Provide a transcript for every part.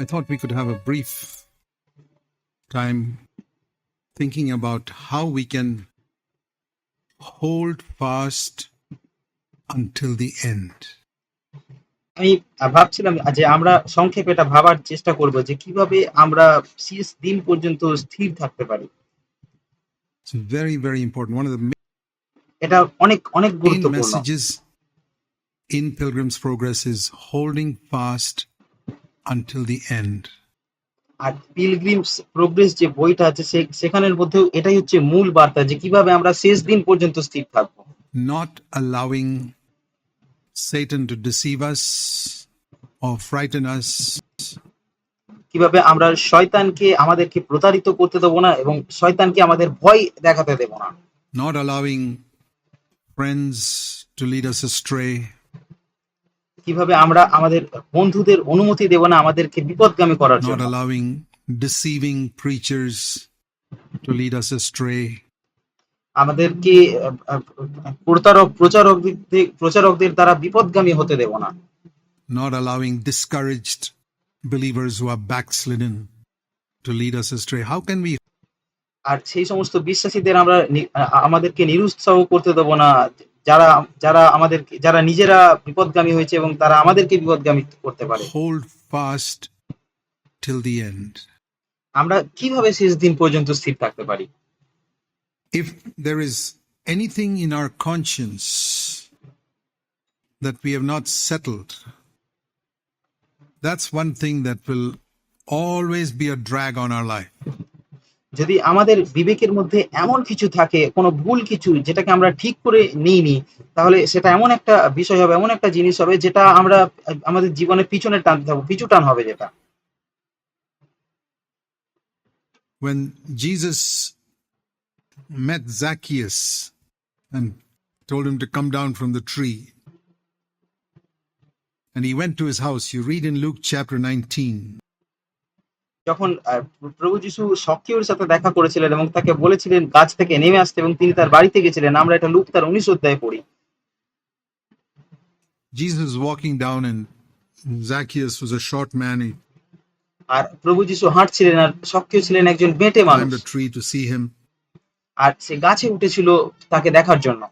I thought we could have a brief time thinking about how we can hold fast until the end. আমি ভাবছিলাম যে আমরা সংক্ষেপে এটা ভাবার চেষ্টা করব যে কীভাবে আমরা শেষ দিন পর্যন্ত স্থির থাকতে পারি। It's very, very important. One of the এটা অনেক অনেক গুরুত্বপূর্ণ। messages in Pilgrim's Progress is holding fast until the end. আর পিলগ্রিমস প্রোগ্রেস যে বইটা আছে সেখানের মধ্যেও এটাই হচ্ছে মূল বার্তা যে কীভাবে আমরা শেষ দিন পর্যন্ত স্থির থাকব। not allowing Satan to deceive us or frighten us, কীভাবে আমরা শয়তানকে আমাদেরকে প্রতারিত করতে দেবো না এবং শয়তানকে আমাদের ভয় দেখাতে দেব না। not allowing friends to lead us astray, কীভাবে আমরা আমাদের বন্ধুদের অনুমতি দেব না আমাদেরকে বিপদগামী করার not জন্য। allowing deceiving preachers to lead us astray, আমাদেরকে প্রতারক প্রচারকদের প্রচারকদের দ্বারা বিপদগামী হতে দেব না। not allowing discouraged believers who are backslidden to lead us astray. How can we আর সেই সমস্ত বিশ্বাসীদের আমরা আমাদেরকে নিরুৎসাহ করতে দেব না যারা যারা আমাদের যারা নিজেরা বিপদগামী হয়েছে এবং তারা আমাদেরকে বিপদগামী করতে পারে hold fast till the end? আমরা কীভাবে শেষ দিন পর্যন্ত স্থির থাকতে পারি if there is anything in our conscience that we have not settled, that's one thing that will always be a drag on our life. যদি আমাদের বিবেকের মধ্যে এমন কিছু থাকে কোনো ভুল কিছু যেটাকে আমরা ঠিক করে নিইনি তাহলে সেটা এমন একটা বিষয় হবে এমন একটা জিনিস হবে যেটা আমরা আমাদের জীবনে পিছনে টানতে থাকব পিছু টান হবে যেটা When Jesus met Zacchaeus and told him to come down from the tree, and he went to his house, you read in Luke chapter 19. যখন প্রভু যিশু সক্রিয়র সাথে দেখা করেছিলেন এবং তাকে বলেছিলেন গাছ থেকে নেমে আসতে এবং তিনি তার বাড়িতে গেছিলেন আমরা এটা লুক তার উনিশ অধ্যায়ে পড়ি Jesus walking down, and Zacchaeus was a short man. আর প্রভু যিশু হাঁটছিলেন আর সক্রিয় ছিলেন একজন বেঁটে মানুষ a tree to see him. আর সে গাছে উঠেছিল তাকে দেখার জন্য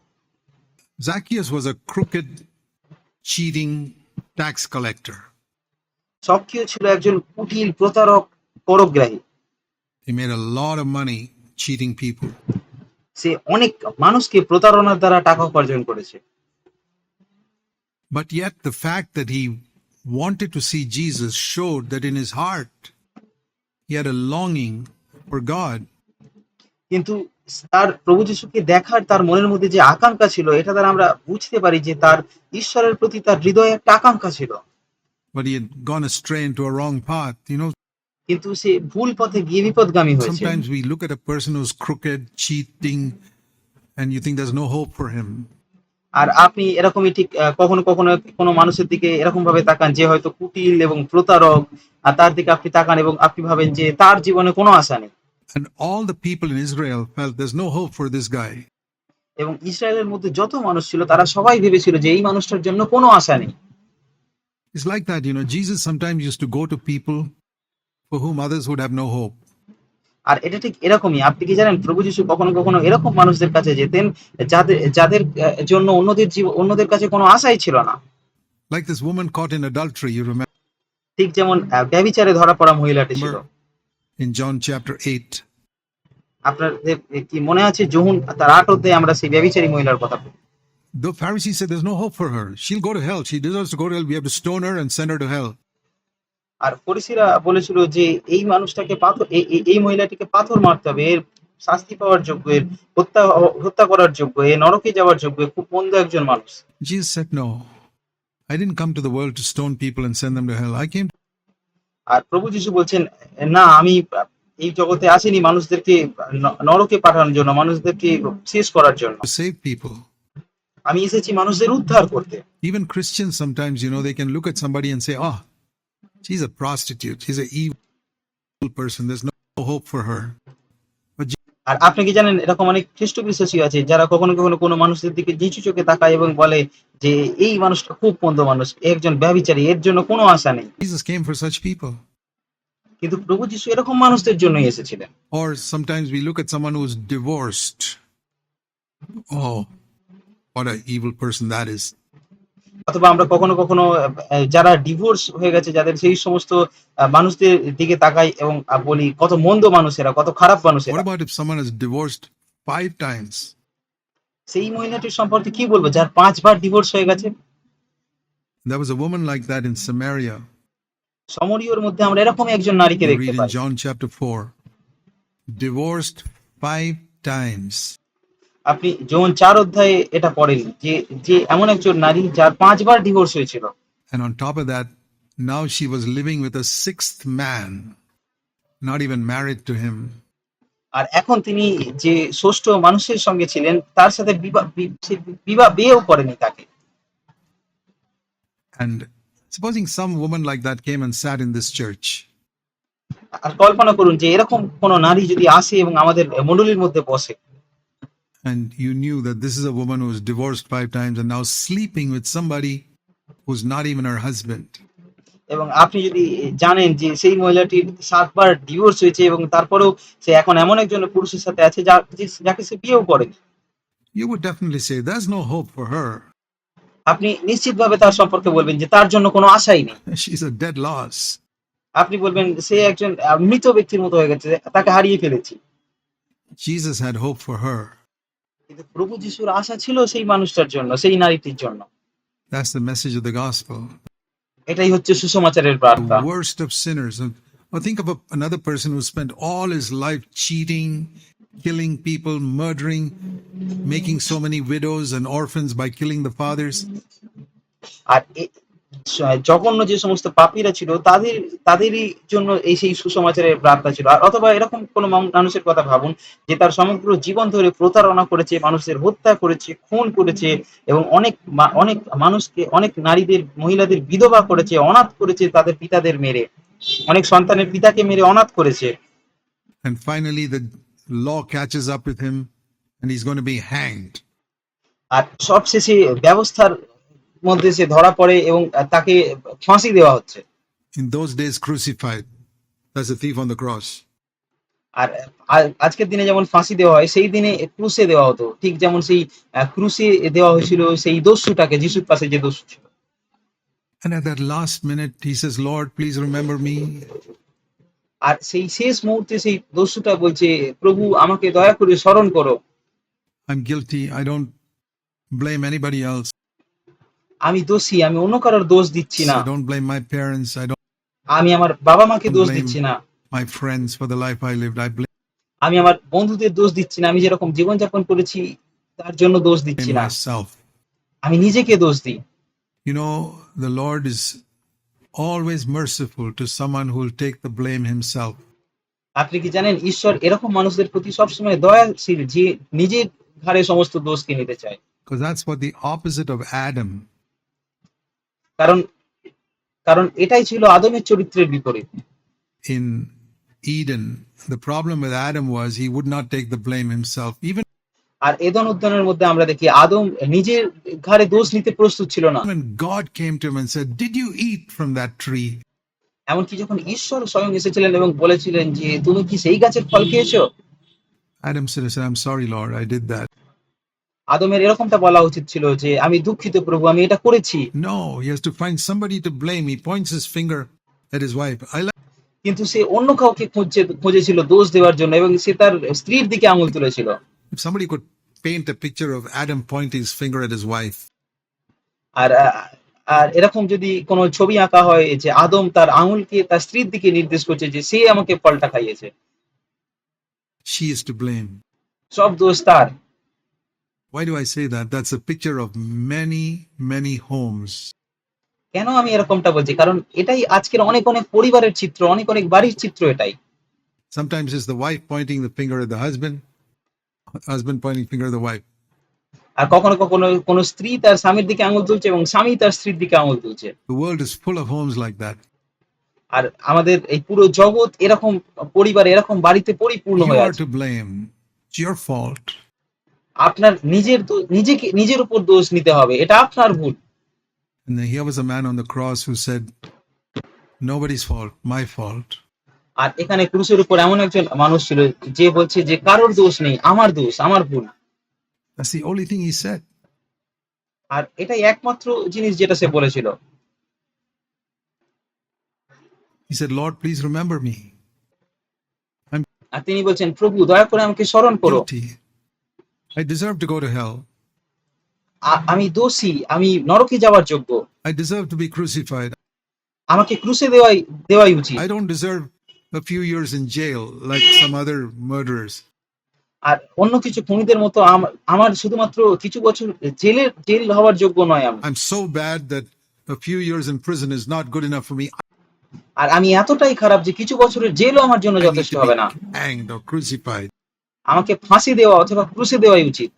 Zacchaeus was a crooked, cheating tax collector. সক্রিয় ছিল একজন কুটিল প্রতারক করগ্রাহী He made a lot of money cheating people. সে অনেক মানুষকে প্রতারণার দ্বারা টাকা উপার্জন করেছে But yet, the fact that he wanted to see Jesus showed that in his heart he had a longing for God. কিন্তু তার প্রভু যিশুকে দেখার তার মনের মধ্যে যে আকাঙ্ক্ষা ছিল এটা দ্বারা আমরা বুঝতে পারি যে তার ঈশ্বরের প্রতি তার হৃদয়ে একটা আকাঙ্ক্ষা ছিল But he had gone astray into a wrong path. You know, কিন্তু সে ভুল পথে গিয়ে বিপদগামী হয়েছে sometimes we look at a person who's crooked, cheating, and you think there's no hope for him. আর আপনি এরকমই ঠিক কখনো কখনো কোনো মানুষের দিকে এরকম ভাবে তাকান যে হয়তো কুটিল এবং প্রতারক আর তার দিকে আপনি তাকান এবং আপনি ভাবেন যে তার জীবনে কোনো আশা নেই And all the people in Israel felt there's no hope for this guy. এবং ইসরায়েলের মধ্যে যত মানুষ ছিল তারা সবাই ভেবেছিল যে এই মানুষটার জন্য কোনো আশা নেই It's like that, you know. Jesus sometimes used to go to people for whom others would have no hope. আর এটা ঠিক এরকমই আপনি কি জানেন প্রভু যিশু কখনো কখনো এরকম মানুষদের কাছে যেতেন যাদের যাদের জন্য অন্যদের জীব- অন্যদের কাছে কোনো আশাই ছিল না Like this woman caught in adultery, you remember ঠিক যেমন ব্যভিচারে ধরা পড়া মহিলাটি ছিল in John chapter 8. আপনাদের কি মনে আছে যহুন তার আট অধ্যায়ে আমরা সেই ব্যভিচারী মহিলার কথা বলি। The Pharisees said there's no hope for her. She'll go to hell. She deserves to go to hell. We have to stone her and send her to hell. আর ফরিসিরা বলেছিল যে এই মানুষটাকে পাথর এই- মহিলাটিকে পাথর মারতে হবে এর শাস্তি পাওয়ার যোগ্য এর হত্যা হত্যা করার যোগ্য এ নরকে যাওয়ার যোগ্য খুব মন্দ একজন মানুষ Jesus said, No. I didn't come to the world to stone people and send them to hell. I came আর প্রভু যিশু বলছেন না আমি এই জগতে আসিনি মানুষদেরকে নরকে পাঠানোর জন্য মানুষদেরকে শেষ করার জন্য আমি এসেছি মানুষদের উদ্ধার করতে even Christians sometimes, you know they can look at somebody and say, Oh, she's a prostitute. She's an evil person. There's no hope for her. আর আপনি কি জানেন এরকম অনেক খ্রিস্ট বিশ্বাসী আছে যারা কখনো কখনো কোনো মানুষদের দিকে নিচু চোখে তাকায় এবং বলে যে এই মানুষটা খুব মন্দ মানুষ এ একজন ব্যভিচারী এর জন্য কোনো আশা নেই Jesus came for such people. কিন্তু প্রভু যিশু এরকম মানুষদের জন্যই এসেছিলেন Or sometimes we look at someone who's divorced. Oh, what a evil person that is. অথবা আমরা কখনো কখনো যারা ডিভোর্স হয়ে গেছে যাদের সেই সমস্ত মানুষদের দিকে তাকাই এবং বলি কত মন্দ মানুষেরা কত খারাপ মানুষেরা? সেই মহিলাটির সম্পর্কে কি বলব যার পাঁচবার ডিভোর্স হয়ে গেছে There was a woman like that in Samaria. সমরীয়র মধ্যে আমরা এরকম একজন নারীকে দেখতে পাই John chapter 4. Divorced five times. আপনি যখন চার অধ্যায়ে এটা পড়েন যে যে এমন একজন নারী যার পাঁচবার ডিভোর্স হয়েছিল। And on top of that, now she was living with a sixth man, not even married to him. আর এখন তিনি যে ষষ্ঠ মানুষের সঙ্গে ছিলেন তার সাথে বিবাহ বিয়েও করেনি তাকে। And supposing some woman like that came and sat in this church, আর কল্পনা করুন যে এরকম কোন নারী যদি আসে এবং আমাদের মণ্ডলীর মধ্যে বসে and you knew that this is a woman who was divorced five times and now sleeping with somebody who's not even her husband. এবং আপনি যদি জানেন যে সেই মহিলাটির সাতবার ডিভোর্স হয়েছে এবং তারপরেও সে এখন এমন একজন পুরুষের সাথে আছে যা যে- যাকে সে বিয়েও করেনি You would definitely say, There's no hope for her. আপনি নিশ্চিতভাবে তার সম্পর্কে বলবেন যে তার জন্য কোনো আশাই নেই She's a dead loss. আপনি বলবেন সে একজন আহ, মৃত ব্যক্তির মতো হয়ে গেছে তাকে হারিয়ে ফেলেছি Jesus had hope for her. কিন্তু প্রভু যিশুর আশা ছিল সেই মানুষটার জন্য সেই নারীটির জন্য That's the message of the gospel. এটাই হচ্ছে সুসমাচারের বার্তা The worst of sinners. Or think of a, another person who spent all his life cheating, killing people, murdering, making so many widows and orphans by killing the fathers. আর এ- স- জঘন্য যে সমস্ত পাপীরা ছিল তাদের তাদেরই জন্য এই সেই সুসমাচারের বার্তা ছিল। আর অথবা এরকম কোন মানুষের কথা ভাবুন যে তার সমগ্র জীবন ধরে প্রতারণা করেছে মানুষের হত্যা করেছে খুন করেছে এবং অনেক অনেক মানুষকে অনেক নারীদের মহিলাদের বিধবা করেছে অনাথ করেছে তাদের পিতাদের মেরে। অনেক সন্তানের পিতাকে মেরে অনাথ করেছে। And finally, the law catches up with him and he's going to be hanged. আর সবশেষে ব্যবস্থার মধ্যে সে ধরা পড়ে এবং তাকে ফাঁসি দেওয়া হচ্ছে In those days, crucified. That's a thief on the cross. আর আজকের দিনে যেমন ফাঁসি দেওয়া হয় সেই দিনে ক্রুশে দেওয়া হতো ঠিক যেমন সেই ক্রুশে দেওয়া হয়েছিল সেই দস্যুটাকে যিশুর পাশে যে দস্যু ছিল And at that last minute, he says, Lord, please remember me. আর সেই শেষ মুহূর্তে সেই দস্যুটা বলছে প্রভু আমাকে দয়া করে স্মরণ করো I'm guilty. I don't blame anybody else. আমি দোষী আমি অন্য কারোর দোষ দিচ্ছি না আমি আমার বাবা মাকে দোষ দিচ্ছি না my friends for the life I lived. I blame আমি আমার বন্ধুদের দোষ দিচ্ছি না আমি যেরকম জীবনযাপন করেছি তার জন্য দোষ দিচ্ছি না. আমি নিজেকে দোষ দিই You know, the Lord is always merciful to someone who will take the blame himself. আপনি কি জানেন ঈশ্বর এরকম মানুষদের প্রতি সবসময় দয়াশীল যে নিজের ঘাড়ে সমস্ত দোষকে নিতে চায় Because that's what the opposite of Adam. কারণ কারণ এটাই ছিল আদমের চরিত্রের বিপরীত। In Eden the problem with Adam was he would not take the blame himself even আর এদন উদ্যানের মধ্যে আমরা দেখি আদম নিজের ঘরে দোষ নিতে প্রস্তুত ছিল না। Even God came to him and said did you eat from that tree এমন কি যখন ঈশ্বর স্বয়ং এসেছিলেন এবং বলেছিলেন যে তুমি কি সেই গাছের ফল খেয়েছো? Adam said I am sorry Lord I did that আদমের এরকমটা বলা উচিত ছিল যে আমি দুঃখিত প্রভু আমি এটা করেছি No, he has to find somebody to blame. He points his finger at his wife. I like কিন্তু সে অন্য কাউকে খুঁজছে খুঁজেছিল দোষ দেওয়ার জন্য এবং সে তার স্ত্রীর দিকে আঙুল তুলেছিল if somebody could paint a picture of Adam pointing his finger at his wife. আর আর এরকম যদি কোনো ছবি আঁকা হয় যে আদম তার আঙুলকে তার স্ত্রীর দিকে নির্দেশ করছে যে সে আমাকে ফলটা খাইয়েছে She is to blame. সব দোষ তার Why do I say that? That's a picture of many, many homes. কেন আমি এরকমটা বলছি কারণ এটাই আজকের অনেক অনেক পরিবারের চিত্র অনেক অনেক বাড়ির চিত্র এটাই Sometimes it's the wife pointing the finger at the husband, husband pointing finger at the wife. আর কখনো কখনো কোনো স্ত্রী তার স্বামীর দিকে আঙুল তুলছে এবং স্বামী তার স্ত্রীর দিকে আঙুল তুলছে The world is full of homes like that. আর আমাদের এই পুরো জগৎ এরকম পরিবার এরকম বাড়িতে পরিপূর্ণ You হয়ে are আছে to blame. It's your fault. আপনার নিজের নিজেকে নিজের উপর দোষ নিতে হবে এটা আপনার ভুল And here was a man on the cross who said, Nobody's fault, my fault. আর এখানে ক্রুশের উপর এমন একজন মানুষ ছিল যে বলছে যে কারোর দোষ নেই আমার দোষ আমার ভুল That's the only thing he said. আর এটাই একমাত্র জিনিস যেটা সে বলেছিল He said, Lord, please remember me. আর তিনি বলছেন প্রভু দয়া করে আমাকে স্মরণ করো. I deserve to go to hell. আ- আমি দোষী আমি নরকে যাওয়ার যোগ্য I deserve to be crucified. আমাকে ক্রুশে দেওয়াই দেওয়াই উচিত I don't deserve a few years in jail like some other murderers. আর অন্য কিছু খুনিদের মতো আম- আমার শুধুমাত্র কিছু বছর জেলে জেল হওয়ার যোগ্য নয় আমি I'm so bad that a few years in prison is not good enough for me. আর আমি এতটাই খারাপ যে কিছু বছরের জেলও আমার জন্য I need যথেষ্ট to হবে না be hanged or crucified. আমাকে ফাঁসি দেওয়া অথবা ক্রুশে দেওয়াই উচিত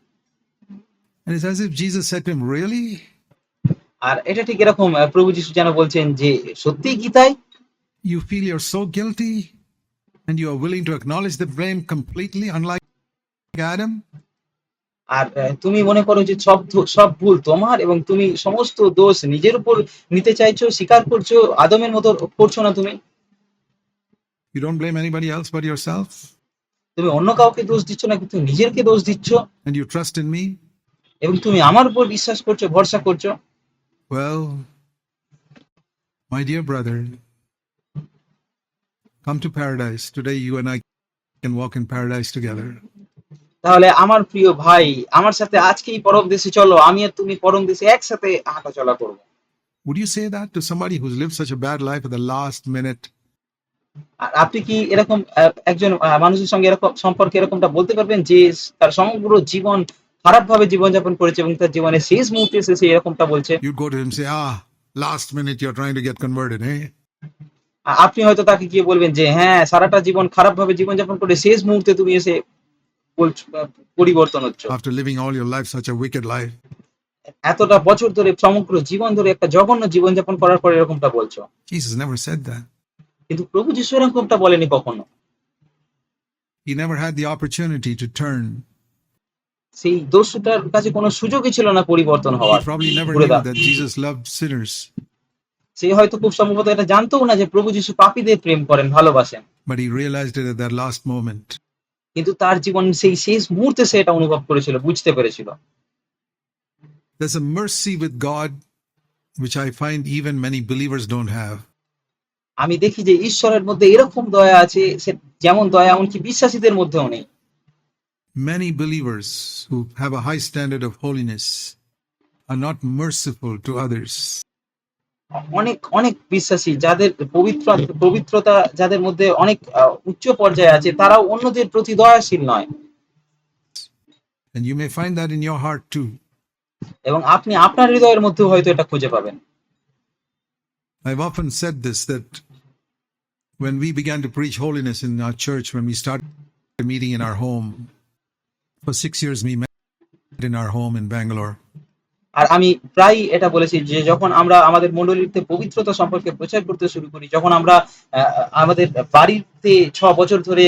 And it's as if Jesus said to him, Really? আর এটা ঠিক এরকম প্রভু যিশু যেন বলছেন যে সত্যিই কি তাই You feel you're so guilty and you are willing to acknowledge the blame completely, unlike Adam? আর তুমি মনে করো যে সব সব ভুল তোমার এবং তুমি সমস্ত দোষ নিজের উপর নিতে চাইছো স্বীকার করছ আদমের মতো করছ না তুমি You don't blame anybody else but yourself? তুমি অন্য কাউকে দোষ দিচ্ছ না কিন্তু নিজেরকে দোষ দিচ্ছ And you trust in me? এবং তুমি আমার উপর বিশ্বাস করছ ভরসা করছ Well, my dear brother, come to paradise. Today, you and I can walk in paradise together. তাহলে আমার প্রিয় ভাই আমার সাথে আজকেই পরম দেশে চলো আমি আর তুমি পরম দেশে একসাথে হাঁটা চলা করব Would you say that to somebody who's lived such a bad life at the last minute? আপনি কি এরকম একজন মানুষের সঙ্গে এরকম সম্পর্কে এরকমটা বলতে পারবেন যে তার সমগ্র জীবন খারাপ ভাবে জীবনযাপন করেছে এবং তার জীবনের শেষ মুহূর্তে এসে সে এরকমটা বলছে Ah? আপনি হয়তো তাকে গিয়ে বলবেন যে হ্যাঁ সারাটা জীবন খারাপ ভাবে জীবনযাপন করে শেষ মুহূর্তে তুমি এসে বলছো পরিবর্তন হচ্ছে After living all your life such a wicked life. এতটা বছর ধরে সমগ্র জীবন ধরে একটা জঘন্য জীবনযাপন করার পর এরকমটা বলছো Jesus never said that. কিন্তু প্রভু যিশু এরকমটা বলেনি কখনো He never had the opportunity to turn. সেই দস্যুটার কাছে কোনো সুযোগই ছিল না পরিবর্তন হওয়ার probably never knew that Jesus loved sinners, সে হয়তো খুব সম্ভবত এটা জানতোও না যে প্রভু যিশু পাপীদের প্রেম করেন ভালোবাসেন but he realized it at that last moment. কিন্তু তার জীবন সেই শেষ মুহূর্তে সে এটা অনুভব করেছিল বুঝতে পেরেছিল There's a mercy with God which I find even many believers don't have. আমি দেখি যে ঈশ্বরের মধ্যে এরকম দয়া আছে সে যেমন দয়া এমনকি বিশ্বাসীদের মধ্যেও নেই Many believers who have a high standard of holiness are not merciful to others. অনেক অনেক বিশ্বাসী যাদের পবিত্র পবিত্রতা যাদের মধ্যে অনেক উচ্চ পর্যায়ে আছে তারাও অন্যদের প্রতি দয়াশীল নয় And you may find that in your heart too. এবং আপনি আপনার হৃদয়ের মধ্যেও হয়তো এটা খুঁজে পাবেন I've often said this that when we began to preach holiness in our church, when we started meeting in our home, for six years we met in our home in Bangalore. আর আমি প্রায় এটা বলেছি যে যখন আমরা আমাদের মণ্ডলীতে পবিত্রতা সম্পর্কে প্রচার করতে শুরু করি যখন আমরা আমাদের বাড়িতে ছ বছর ধরে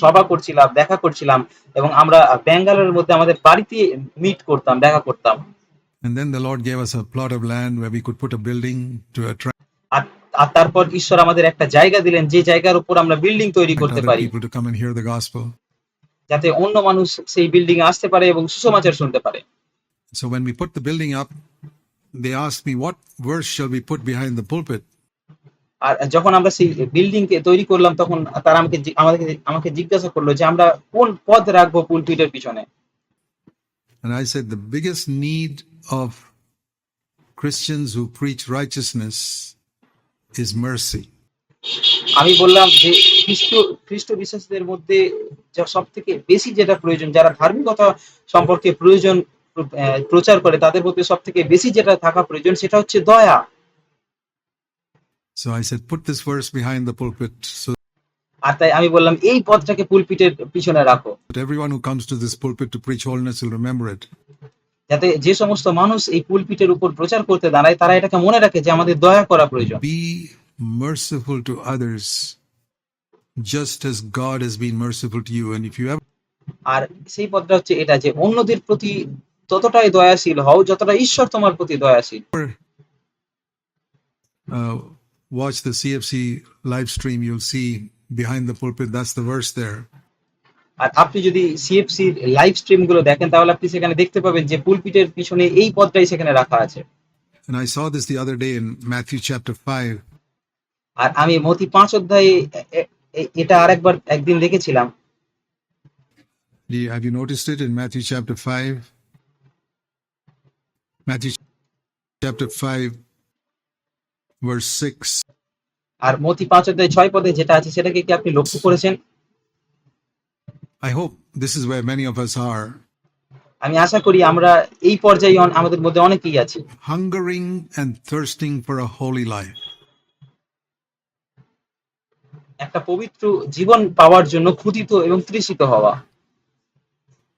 সভা করছিলাম দেখা করছিলাম এবং আমরা ব্যাঙ্গালোরের মধ্যে আমাদের বাড়িতে মিট করতাম দেখা করতাম And then the Lord gave us a plot of land where we could put a building to attract আর আর তারপর ঈশ্বর আমাদের একটা জায়গা দিলেন যে জায়গার উপর আমরা বিল্ডিং তৈরি করতে other পারি people to come and hear the gospel. যাতে অন্য মানুষ সেই বিল্ডিং এ আসতে পারে এবং সুসমাচার শুনতে পারে So when we put the building up, they asked me, What verse shall we put behind the pulpit? আর যখন আমরা সেই বিল্ডিং কে তৈরি করলাম তখন তারা আমাকে জি- আমাকে আমাকে জিজ্ঞাসা করলো যে আমরা কোন পদ রাখবো পুলপিটের পিছনে And I said, The biggest need of Christians who preach righteousness is mercy. আমি বললাম যে খ্রিস্ট খ্রিস্ট বিশ্বাসীদের মধ্যে সব থেকে বেশি যেটা প্রয়োজন যারা ধার্মিকতা সম্পর্কে প্রয়োজন আহ, প্রচার করে তাদের মধ্যে সব থেকে বেশি যেটা থাকা প্রয়োজন সেটা হচ্ছে দয়া So I said, Put this verse behind the pulpit so আর তাই আমি বললাম এই পদটাকে পুলপিটের পিছনে রাখো that everyone who comes to this pulpit to preach holiness will remember it. যাতে যে সমস্ত মানুষ এই পুলপিটের উপর প্রচার করতে দাঁড়ায় তারা এটাকে মনে রাখে যে আমাদের দয়া করা প্রয়োজন। Be merciful to others just God has been merciful to you and আর সেই পদটা হচ্ছে এটা যে অন্যদের প্রতি ততটাই দয়াশীল হও যতটা ঈশ্বর তোমার প্রতি দয়াশীল। Watch the CFC live stream you'll see behind the pulpit there আর আপনি যদি সিএফসি লাইভ স্ট্রিমগুলো দেখেন তাহলে আপনি সেখানে দেখতে পাবেন যে পুলপিটের পিছনে এই পদটাই সেখানে রাখা আছে And I saw this the other day in Matthew chapter 5. আর আমি মতি পাঁচ অধ্যায়ে এটা আরেকবার একদিন দেখেছিলাম Have you noticed it in Matthew chapter 5? Matthew chapter 5, verse 6. আর মতি পাঁচ অধ্যায় ছয় পদে যেটা আছে সেটাকে কি আপনি লক্ষ্য করেছেন I hope this is where many of us are আমি আশা করি আমরা এই পর্যায়ে আমাদের মধ্যে অনেকেই আছি hungering and thirsting for a holy life. একটা পবিত্র জীবন পাওয়ার জন্য ক্ষুদিত এবং তৃষিত হওয়া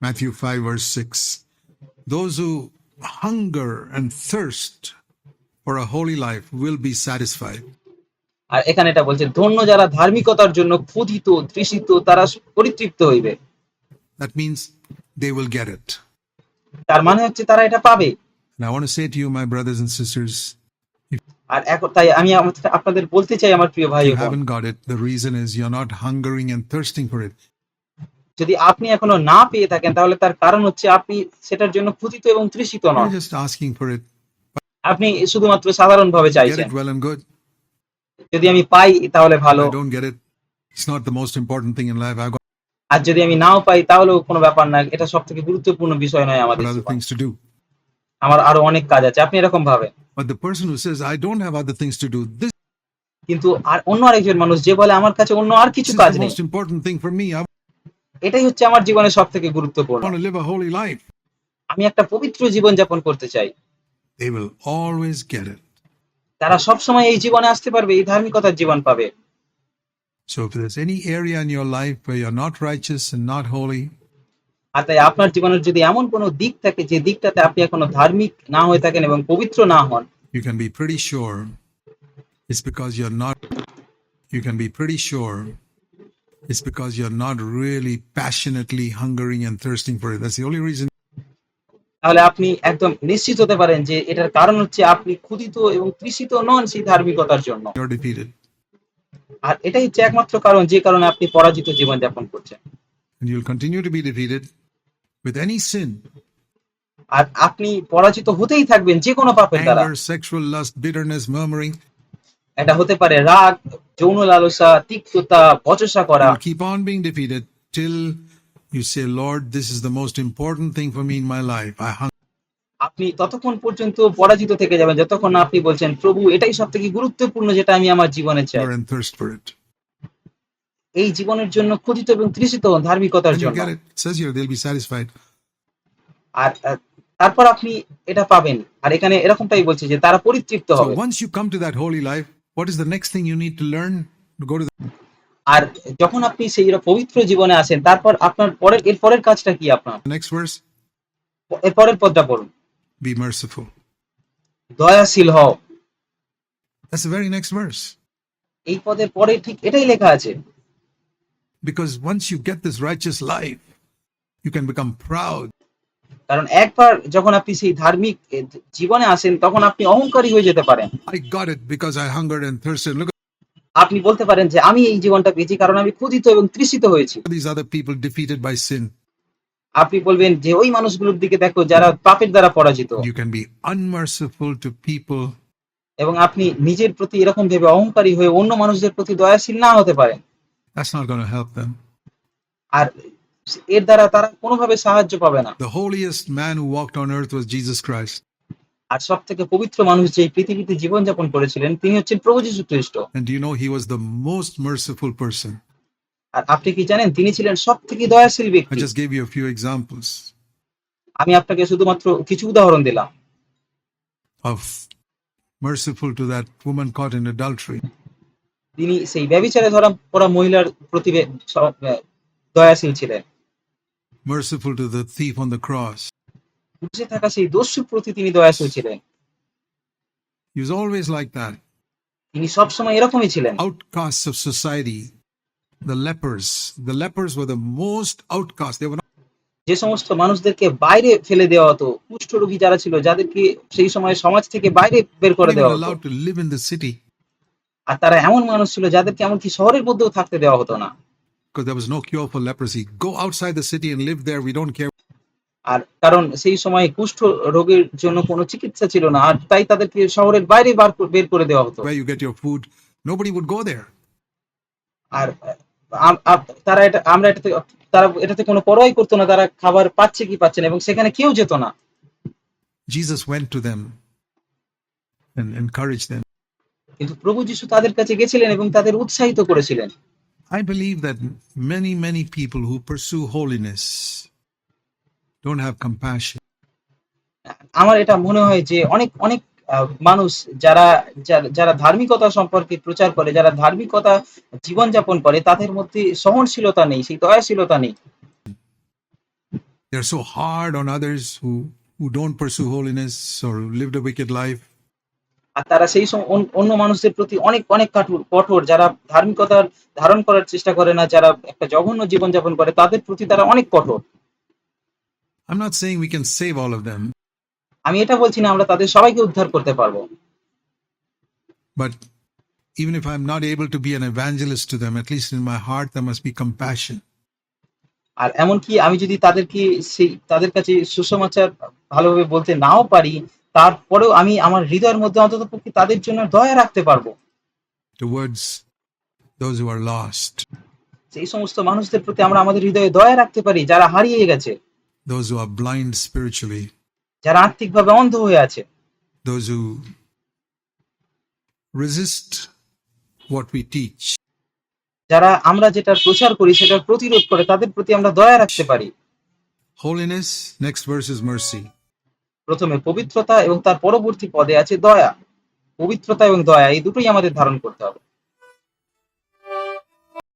Matthew 5, verse 6. Those who hunger and thirst for a holy life will be satisfied. আর এখানে এটা বলছে ধন্য যারা ধার্মিকতার জন্য ক্ষুধিত তৃষিত তারা পরিতৃপ্ত হইবে। দে উইল গেট তার মানে হচ্ছে তারা এটা পাবে। আই ওয়ান্ট ব্রাদার্স এন্ড আমি আপনাদের বলতে চাই আমার প্রিয় ভাই heaven got reason is and thirsting for যদি আপনি এখনও না পেয়ে থাকেন তাহলে তার কারণ হচ্ছে আপনি সেটার জন্য ক্ষুধিত এবং তৃষিত নন। আপনি শুধুমাত্র সাধারণভাবে চাইছেন। গেট গুড যদি আমি পাই তাহলে ভালো। আর যদি আমি নাও পাই তাহলেও কোনো ব্যাপার না। এটা সব থেকে গুরুত্বপূর্ণ বিষয় নয় আমাদের আমার আরও অনেক কাজ আছে। আপনি এরকম ভাবে কিন্তু আর অন্য আরেকজন মানুষ যে বলে আমার কাছে অন্য আর কিছু কাজ নেই। এটাই হচ্ছে আমার জীবনে সব থেকে গুরুত্বপূর্ণ আমি একটা পবিত্র জীবন যাপন করতে চাই। অলওয়েজ গেট তারা সব সময় এই জীবনে আসতে পারবে এই ধার্মিকতার জীবন পাবে So if there's any area in your life where you're not righteous and not holy, আর তাই আপনার জীবনের যদি এমন কোনো দিক থাকে যে দিকটাতে আপনি এখনও ধার্মিক না হয়ে থাকেন এবং পবিত্র না হন you can be pretty sure it's because you're not you can be pretty sure it's because you're not really passionately hungering and thirsting for it that's the only reason তাহলে আপনি একদম নিশ্চিত হতে পারেন যে এটার কারণ হচ্ছে আপনি ক্ষুদিত এবং তৃষিত নন সেই ধার্মিকতার জন্য। আর এটাই হচ্ছে একমাত্র কারণ যে কারণে আপনি পরাজিত জীবন যাপন করছেন। And you'll continue to be defeated with any sin. আর আপনি পরাজিত হতেই থাকবেন যে কোনো পাপের দ্বারা। এটা হতে পারে রাগ যৌন লালসা তিক্ততা বচসা করা। Keep on being defeated till you say lord this is the most important thing for me in my life i hunger আপনি ততক্ষণ পর্যন্ত পরাজিত থেকে যাবেন যতক্ষণ না আপনি বলছেন প্রভু এটাই সব থেকে গুরুত্বপূর্ণ যেটা আমি আমার জীবনে চাই and thirst for it এই জীবনের জন্য ক্ষুদিত এবং তৃষিত হন ধার্মিকতার and you জন্য get it it says here they'll be satisfied আর আহ, তারপর আপনি এটা পাবেন আর এখানে এরকমটাই বলছে যে তারা পরিতৃপ্ত so হবে once you come to that holy life what is the next thing you need to learn to go to the আর যখন আপনি সেই পবিত্র জীবনে আসেন তারপর আপনার পরের এর পরের কাজটা কি আপনার next verse এর পরের পদটা পড়ুন be merciful দয়াশীল হও the very next verse এই পদের পরে ঠিক এটাই লেখা আছে because once you get this righteous life you can become proud কারণ একবার যখন আপনি সেই ধার্মিক জীবনে আসেন তখন আপনি অহংকারী হয়ে যেতে পারেন it because i hungered and thirsted look আপনি বলতে পারেন যে আমি এই জীবনটা পেয়েছি কারণ আমি ক্ষুদিত এবং তৃষিত হয়েছি। আপনি বলবেন যে ওই মানুষগুলোর দিকে দেখো যারা পাপের দ্বারা পরাজিত। To people. এবং আপনি নিজের প্রতি এরকম ভেবে অহংকারী হয়ে অন্য মানুষদের প্রতি দয়াশীল না হতে পারেন। আর এর দ্বারা তারা কোনোভাবে সাহায্য পাবে না। Holiest man who walked on earth was jesus christ. আর সব থেকে পবিত্র মানুষ যে পৃথিবীতে জীবন যাপন করেছিলেন তিনি হচ্ছেন প্রভু যীশু খ্রিস্ট and you know he most merciful person আর আপনি কি জানেন তিনি ছিলেন সব থেকে দয়াশীল ব্যক্তি? আই জাস্ট ফিউ এক্সাম্পলস আমি আপনাকে শুধুমাত্র কিছু উদাহরণ দিলাম। Of merciful to that woman caught in তিনি সেই ব্যভিচারে ধরা পড়া মহিলার প্রতি দয়াশীল ছিলেন। Merciful to the thief on cross বুঝে থাকা সেই দস্যুর প্রতি তিনি দয়াশীল ছিলেন he was always like that তিনি সবসময় এরকমই ছিলেন outcasts of society the lepers the lepers were the most outcast they were not যে সমস্ত মানুষদেরকে বাইরে ফেলে দেওয়া হতো কুষ্ঠরোগী যারা ছিল যাদেরকে সেই সময় সমাজ থেকে বাইরে বের করে দেওয়া হতো allowed to live in the city আর তারা এমন মানুষ ছিল যাদেরকে এমনকি শহরের মধ্যেও থাকতে দেওয়া হতো না because there was no cure for leprosy. Go outside the city and live there. We don't care আর কারণ সেই সময় কুষ্ঠ রোগের জন্য কোনো চিকিৎসা ছিল না আর তাই তাদেরকে শহরের বাইরে বার করে- বের করে দেওয়া হতো. আর তারা এটা আমরা এটাতে তারা এটাতে কোনো পরোয়াই করতো না তারা খাবার পাচ্ছে কি পাচ্ছে না এবং সেখানে কেউ যেত না Jesus went to them and encouraged them. কিন্তু প্রভু যিশু তাদের কাছে গেছিলেন এবং তাদের উৎসাহিত করেছিলেন I believe that many, many people who pursue holiness don't have compassion. আমার এটা মনে হয় যে অনেক অনেক মানুষ যারা যারা- ধার্মিকতা সম্পর্কে প্রচার করে যারা ধার্মিকতা জীবনযাপন করে তাদের মধ্যে সহনশীলতা নেই সেই দয়াশীলতা নেই They're so hard on others who, who don't pursue holiness or lived a wicked life. আর তারা সেই অন্য মানুষদের প্রতি অনেক অনেক কাঠোর কঠোর যারা ধার্মিকতার ধারণ করার চেষ্টা করে না যারা একটা জঘন্য জীবনযাপন করে তাদের প্রতি তারা অনেক কঠোর I'm not saying we can save all of them, আমি এটা বলছি না আমরা তাদের সবাইকে উদ্ধার করতে পারব। But even if I'm not able to be an evangelist to them, at least in my heart there must be compassion. আর এমনকি আমি যদি তাদেরকে সেই তাদের কাছে সুসমাচার ভালোভাবে বলতে নাও পারি তারপরেও আমি আমার হৃদয়ের মধ্যে অন্তত পক্ষে তাদের জন্য দয়া রাখতে পারব। Towards those who are lost, সেই সমস্ত মানুষদের প্রতি আমরা আমাদের হৃদয়ে দয়া রাখতে পারি যারা হারিয়ে গেছে। Those who are blind spiritually, যারা আত্মিকভাবে অন্ধ হয়ে আছে those who resist what we teach. যারা আমরা যেটা প্রচার করি সেটার প্রতিরোধ করে তাদের প্রতি আমরা দয়া রাখতে পারি Holiness, next verse is mercy. প্রথমে পবিত্রতা এবং তার পরবর্তী পদে আছে দয়া পবিত্রতা এবং দয়া এই দুটোই আমাদের ধারণ করতে হবে